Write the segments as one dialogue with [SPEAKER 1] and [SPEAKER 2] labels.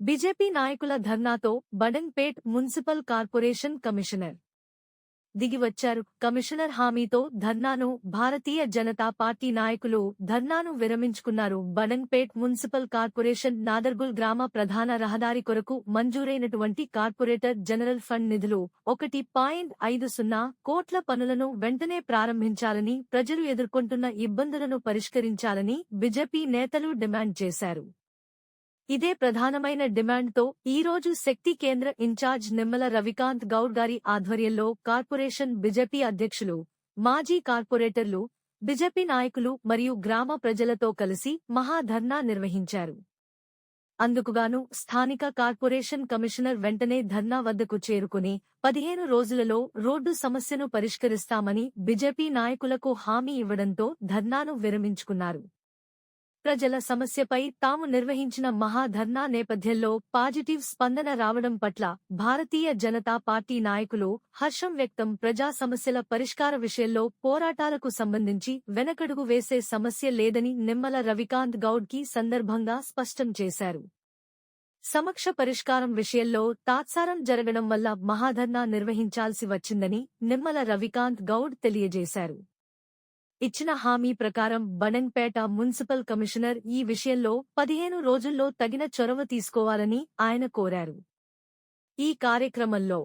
[SPEAKER 1] BJP నాయకుల ధర్నాతో Badangpet municipal corporation commissioner దిగివచ్చారు. కమిషనర్ హామీతో ధర్నాను భారతీయ జనతా పార్టీ నాయకులు ధర్నాను విరమించుకున్నారు. బడన్పేట్ మున్సిపల్ కార్పొరేషన్ నాదర్గుల్ గ్రామ ప్రధాన రహదారి కొరకు మంజూరైనటువంటి కార్పొరేటర్ జనరల్ ఫండ్ నిధులు ఒకటి పాయింట్ ఐదు సున్నా కోట్ల పనులను వెంటనే ప్రారంభించాలని ప్రజలు ఎదుర్కొంటున్న ఇబ్బందులను పరిష్కరించాలని బీజేపీ నేతలు డిమాండ్ చేశారు. ఇదే ప్రధానమైన డిమాండ్తో ఈ రోజు శక్తి కేంద్ర ఇన్ఛార్జ్ నిమ్మల రవికాంత్ గౌడ్ గారి ఆధ్వర్యంలో కార్పొరేషన్ బీజేపీ అధ్యక్షులు మాజీ కార్పొరేటర్లు బిజెపి నాయకులు మరియు గ్రామ ప్రజలతో కలిసి మహాధర్నా నిర్వహించారు. అందుకుగాను స్థానిక కార్పొరేషన్ కమిషనర్ వెంటనే ధర్నా వద్దకు చేరుకుని పదిహేను రోజులలో రోడ్డు సమస్యను పరిష్కరిస్తామని బిజెపి నాయకులకు హామీ ఇవ్వడంతో ధర్నాను విరమించుకున్నారు. ప్రజల సమస్యపై తాము నిర్వహించిన మహాధర్నా నేపథ్యంలో పాజిటివ్ స్పందన రావడం పట్ల భారతీయ జనతా పార్టీ నాయకులు హర్షం వ్యక్తం ప్రజా సమస్యల పరిష్కార విషయంలో పోరాటాలకు సంబంధించి వెనకడుగు వేసే సమస్య లేదని నిమ్మల రవికాంత్ గౌడ్కి సందర్భంగా స్పష్టం చేశారు. సమక్ష పరిష్కారం విషయంలో తాత్సారం జరగడం వల్ల మహాధర్నా నిర్వహించాల్సి వచ్చిందని నిమ్మల రవికాంత్ గౌడ్ తెలియజేశారు. ఇచ్చిన హామీ ప్రకారం బనెన్పేట మున్సిపల్ కమిషనర్ ఈ విషయంలో పదిహేను రోజుల్లో తగిన చొరవ తీసుకోవాలని ఆయన కోరారు. ఈ కార్యక్రమంలో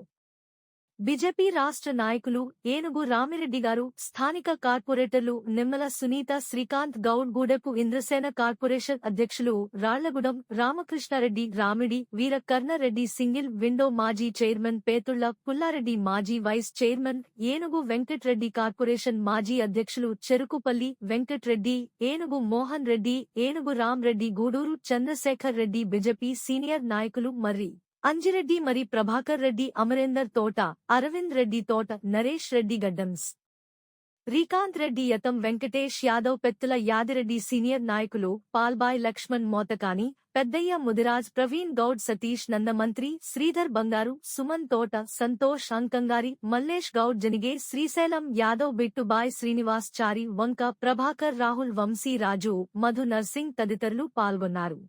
[SPEAKER 1] బీజేపీ రాష్ట్ర నాయకులు ఏనుగు రామిరెడ్డి గారు స్థానిక కార్పొరేటర్లు నిమ్మల సునీత శ్రీకాంత్ గౌడ్ గూడెపు ఇంద్రసేన కార్పొరేషన్ అధ్యక్షులు రాళ్ళగూడెం రామకృష్ణారెడ్డి రామిడి వీర కర్ణారెడ్డి సింగిల్ విండో మాజీ చైర్మన్ పేతుళ్ళ పుల్లారెడ్డి మాజీ వైస్ చైర్మన్ ఏనుగు వెంకట్రెడ్డి కార్పొరేషన్ మాజీ అధ్యక్షులు చెరుకుపల్లి వెంకట్రెడ్డి ఏనుగు మోహన్ రెడ్డి ఏనుగు రామ్ రెడ్డి గూడూరు చంద్రశేఖర్ రెడ్డి బీజేపీ సీనియర్ నాయకులు మర్రి. అంజిరెడ్డి మరి ప్రభాకర్ రెడ్డి అమరేందర్ తోట అరవింద్ రెడ్డి తోట నరేష్ రెడ్డి గడ్డమ్స్. శ్రీకాంత్ రెడ్డి యతం వెంకటేష్ యాదవ్ పెత్తుల యాదిరెడ్డి సీనియర్ నాయకులు పాల్బాయ్ లక్ష్మణ్ మోతకాని పెద్దయ్య ముదిరాజ్ ప్రవీణ్ గౌడ్ సతీష్ నందమంత్రి శ్రీధర్ బంగారు సుమన్ తోట సంతోష్ అంకంగారి మల్లేష్ గౌడ్ జనిగే శ్రీశైలం యాదవ్ బిట్టుబాయ్ శ్రీనివాస్ చారి వంక ప్రభాకర్ రాహుల్ వంశీ రాజు మధు నర్సింగ్ తదితరులు పాల్గొన్నారు.